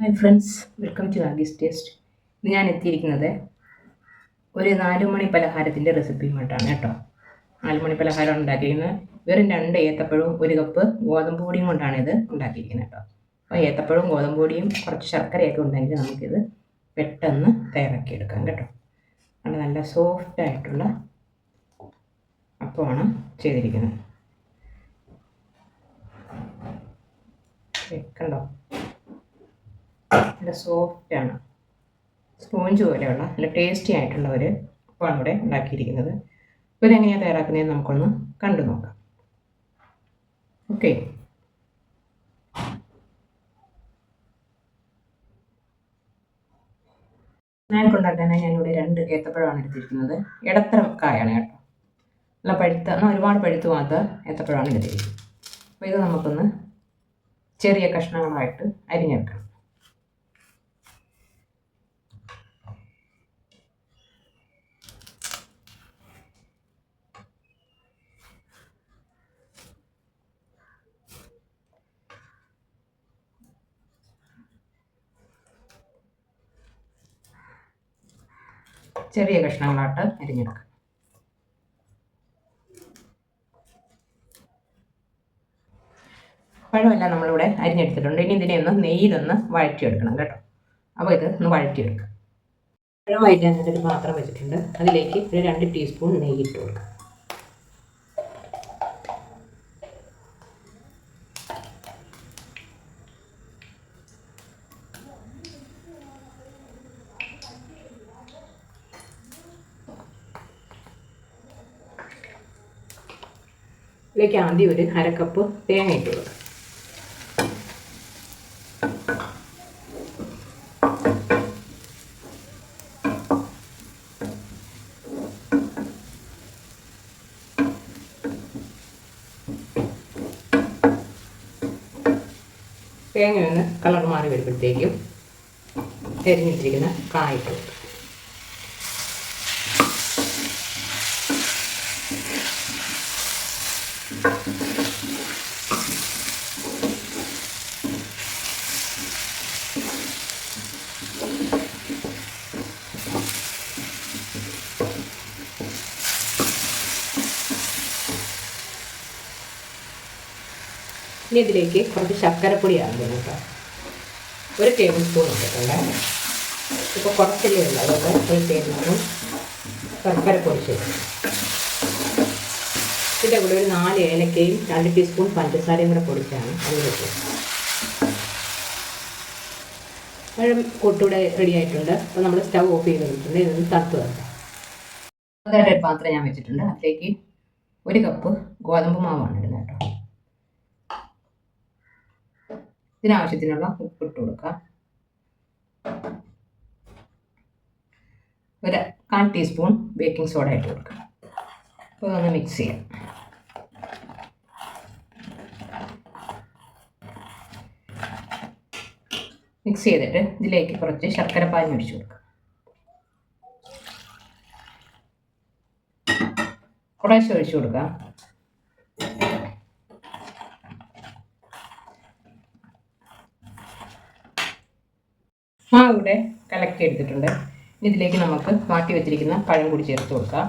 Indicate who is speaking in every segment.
Speaker 1: Hi friends welcome to Aggie's taste ഇന്ന് ഞാൻ എത്തിയിരിക്കുന്നത് ഒരു നാലുമണി പലഹാരത്തിന്റെ റെസിപ്പിയുമായിട്ടാണ് കേട്ടോ. നാലുമണി പലഹാരം ഉണ്ടാക്കിയിരിക്കുന്നത്. വെറും രണ്ട് ഏത്തപ്പഴവും ഒരു കപ്പ് ഗോതമ്പ് പൊടിയും കൊണ്ടാണ് ഇത് ഉണ്ടാക്കിയിരിക്കുന്നത് കേട്ടോ. അപ്പോൾ ഏത്തപ്പഴവും ഗോതമ്പ് പൊടിയും കുറച്ച് ശർക്കരയൊക്കെ ഉണ്ടെങ്കിൽ നമുക്കിത് പെട്ടെന്ന് തയ്യാറാക്കിയെടുക്കാം കേട്ടോ. നല്ല നല്ല സോഫ്റ്റ് ആയിട്ടുള്ള അപ്പമാണ് ചെയ്തിരിക്കുന്നത്. കണ്ടോ? നല്ല സോഫ്റ്റ് ആണ്. സ്പോഞ്ച് പോലെയുള്ള നല്ല ടേസ്റ്റി ആയിട്ടുള്ള ഒരു അപ്പമാണ് ഇവിടെ ഉണ്ടാക്കിയിരിക്കുന്നത്. അപ്പോൾ ഇതെങ്ങനെയാണ് തയ്യാറാക്കുന്നതെന്ന് നമുക്കൊന്ന് കണ്ടു നോക്കാം. ഓക്കെ ഉണ്ടാക്കാനായി ഞാനിവിടെ രണ്ട് ഏത്തപ്പഴമാണ് എടുത്തിരിക്കുന്നത്. ഇടത്തരം കായാണ് കേട്ടോ. നല്ല പഴുത്ത എന്നാൽ ഒരുപാട് പഴുത്ത് പോകാത്ത ഏത്തപ്പഴമാണ് എടുത്തിരിക്കുന്നത്. അപ്പോൾ ഇത് നമുക്കൊന്ന് ചെറിയ കഷ്ണങ്ങളായിട്ട് അരിഞ്ഞെടുക്കണം ചെറിയ കഷ്ണങ്ങളായിട്ട് അരിഞ്ഞെടുക്കാം. പഴമെല്ലാം നമ്മളിവിടെ അരിഞ്ഞെടുത്തിട്ടുണ്ട്. ഇനി ഇതിനെ ഒന്ന് നെയ്യിലൊന്ന് വഴറ്റിയെടുക്കണം കേട്ടോ. അപ്പോൾ ഇത് ഒന്ന് വഴറ്റിയെടുക്കാം. പഴം വഴറ്റാൻ പാത്രം വെച്ചിട്ടുണ്ട്. അതിലേക്ക് ഒരു രണ്ട് ടീസ്പൂൺ നെയ്യ് ഇട്ട് കൊടുക്കാം. ഇതിലേക്ക് ആദ്യം ഒരു അരക്കപ്പ് തേങ്ങ ഇട്ട് കൊടുക്കാം. തേങ്ങ ഒന്ന് കളർ മാറി വരുമ്പോഴത്തേക്കും എരിഞ്ഞിട്ടിരിക്കുന്ന കായിട്ട് കൊടുക്കും. ഇനി ഇതിലേക്ക് കുറച്ച് ശർക്കരപ്പൊടി ആകുന്നു കേട്ടോ. ഒരു ടേബിൾ സ്പൂൺ ഇട്ടിട്ടുണ്ട് ഇപ്പോൾ കുറച്ചല്ലേ ഉള്ളൂ. അതുകൊണ്ട് ഒരു ടേബിൾ സ്പൂൺ ശർക്കരപ്പൊടി ചേർക്കും. ഇതിന്റെ കൂടെ ഒരു നാല് ഏലക്കയും രണ്ട് ടീസ്പൂൺ പഞ്ചസാരയും കൂടെ പൊടിച്ചാണ് അതിലേക്ക് പഴം കൂട്ടൂടെ റെഡി ആയിട്ടുണ്ട്. അപ്പോൾ നമ്മൾ സ്റ്റവ് ഓഫ് ചെയ്ത് വെച്ചിട്ടുണ്ട്. ഇതൊന്ന് തണുത്ത് തന്നെ ഒരു പാത്രം ഞാൻ വെച്ചിട്ടുണ്ട്. അതിലേക്ക് ഒരു കപ്പ് ഗോതമ്പ് മാവാണ് ഇടുന്നത് കേട്ടോ. ഇതിനാവശ്യത്തിനുള്ള ഉപ്പ് ഇട്ട് കൊടുക്കാം ഒരു കാൽ ടീസ്പൂൺ ബേക്കിംഗ് സോഡ ഇട്ട് കൊടുക്കാം അപ്പോൾ ഒന്ന് മിക്സ് ചെയ്യാം. മിക്സ് ചെയ്തിട്ട് ഇതിലേക്ക് കുറച്ച് ശർക്കര പാനി ഒഴിച്ചു കൊടുക്കുക കുറേശ്ശെ ഒഴിച്ചു കൊടുക്കുക ആ ഇവിടെ കലക്കി എടുത്തിട്ടുണ്ട്. ഇതിലേക്ക് നമുക്ക് മാറ്റി വെച്ചിരിക്കുന്ന പഴം കൂടി ചേർത്ത് കൊടുക്കാം.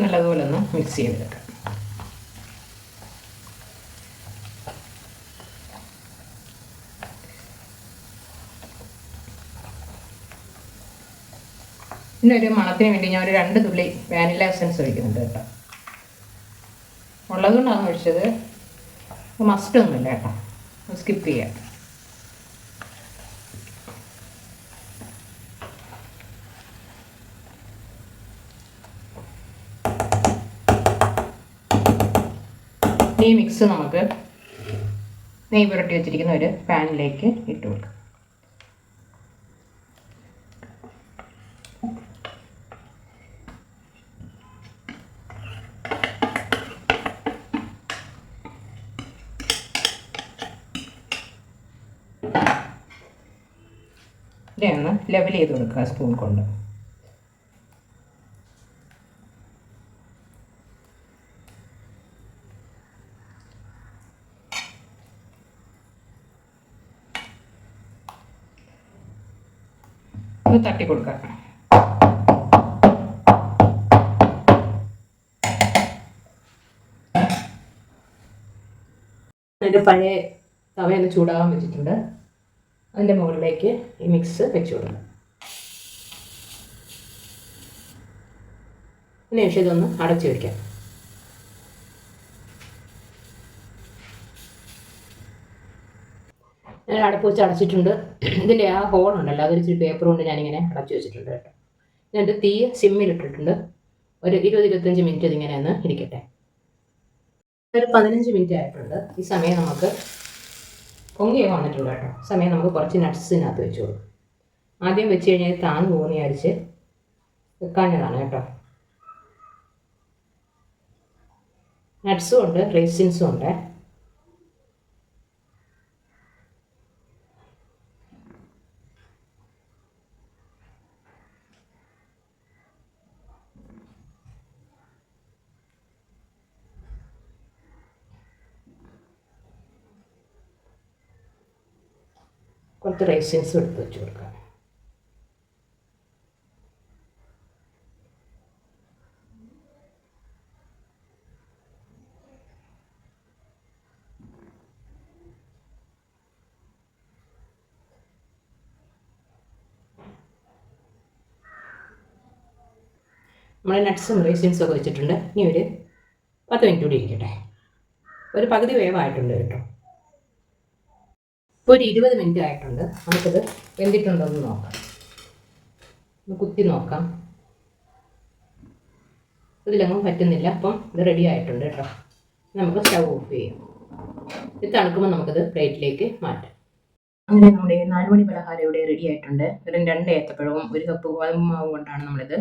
Speaker 1: നല്ലതുപോലെ ഒന്ന് മിക്സ് ചെയ്തെടുക്കാം പിന്നെ ഒരു മണത്തിന് വേണ്ടി ഞാൻ ഒരു രണ്ട് തുള്ളി വാനില എസൻസ് ഒഴിക്കുന്നുണ്ട് കേട്ടോ. ഉള്ളതുകൊണ്ടാണ് ഒഴിച്ചത്. മസ്റ്റ് ഒന്നുമില്ല കേട്ടോ സ്കിപ്പ് ചെയ്യാം. ഈ മിക്സ് നമുക്ക് നെയ്യ് പുരട്ടി വെച്ചിരിക്കുന്ന ഒരു പാനിലേക്ക് ഇട്ട് കൊടുക്കാം. ഇതിനെ ഒന്ന് ലെവൽ ചെയ്ത് കൊടുക്കുക സ്പൂൺ കൊണ്ട്. ഒന്ന് തട്ടി കൊടുക്കുക അതിന്റെ പഴയ തവയൊന്ന് ചൂടാകാൻ വെച്ചിട്ടുണ്ട്. അതിന്റെ മുകളിലേക്ക് ഈ മിക്സ് വെച്ച് കൊടുക്കുക അതിനുശേഷം ഇതൊന്ന് അടച്ചു വയ്ക്കാം ഞാൻ അടപ്പ് വെച്ച് അടച്ചിട്ടുണ്ട് ഇതിന്റെ ആ ഹോൾ ഉണ്ടല്ലോ അതൊരു ഇച്ചിരി പേപ്പർ കൊണ്ട് ഞാനിങ്ങനെ അടച്ചു വെച്ചിട്ടുണ്ട് കേട്ടോ. എന്നിട്ട് തീ സിമ്മിലിട്ടിട്ടുണ്ട് ഒരു ഇരുപത് ഇരുപത്തഞ്ച് മിനിറ്റ് ഇതിങ്ങനെ ഒന്ന് ഇരിക്കട്ടെ. ഒരു പതിനഞ്ച് മിനിറ്റ് ആയിട്ടുണ്ട്. ഈ സമയം നമുക്ക് പൊങ്ങിയൊക്കെ വന്നിട്ടുണ്ട് കേട്ടോ. സമയം നമുക്ക് കുറച്ച് നട്ട്സിനകത്ത് വെച്ച് കൊടുക്കും ആദ്യം വെച്ച് കഴിഞ്ഞാൽ താന്ന് പോകുന്ന വിചാരിച്ച് വെക്കാഞ്ഞതാണ് കേട്ടോ. നട്ട്സും ഉണ്ട് റേസിൻസും ഉണ്ട്. കുറച്ച് റേസിൻസും എടുത്ത് വെച്ച് കൊടുക്കാം. നമ്മൾ നട്ട്സും റേസിൻസും ഒക്കെ വെച്ചിട്ടുണ്ട്. ഇനി ഒരു പത്ത് മിനിറ്റ് കൂടി ഇരിക്കട്ടെ. ഒരു പകുതി വേവായിട്ടുണ്ട് കേട്ടോ. ഇപ്പോൾ ഒരു ഇരുപത് മിനിറ്റ് ആയിട്ടുണ്ട്. നമുക്കിത് വെന്തിട്ടുണ്ടോ എന്ന് നോക്കാം. ഒന്ന് കുത്തി നോക്കാം. ഇതിലൊന്നും പറ്റുന്നില്ല. അപ്പം ഇത് റെഡി ആയിട്ടുണ്ട് കേട്ടോ നമുക്ക് സ്റ്റവ് ഓഫ് ചെയ്യാം. ഇത് തണുക്കുമ്പോൾ നമുക്കിത് പ്ലേറ്റിലേക്ക് മാറ്റാം. അങ്ങനെ നമ്മുടെ നാലുമണി പലഹാരം ഇവിടെ റെഡി ആയിട്ടുണ്ട്. വെറും രണ്ട് ഏത്തപ്പഴവും ഒരു കപ്പ് ഗോതമ്പ് മാവും കൊണ്ടാണ് നമ്മളിത്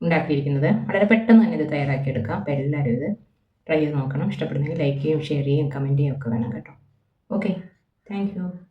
Speaker 1: ഉണ്ടാക്കിയിരിക്കുന്നത്. വളരെ പെട്ടെന്ന് തന്നെ ഇത് തയ്യാറാക്കിയെടുക്കാം. അപ്പോൾ എല്ലാവരും ഇത് ട്രൈ ചെയ്ത് നോക്കണം. ഇഷ്ടപ്പെടുന്നെങ്കിൽ ലൈക്ക് ചെയ്യും ഷെയർ ചെയ്യും കമന്റ് ചെയ്യും ഒക്കെ വേണം കേട്ടോ. Okay Thank you.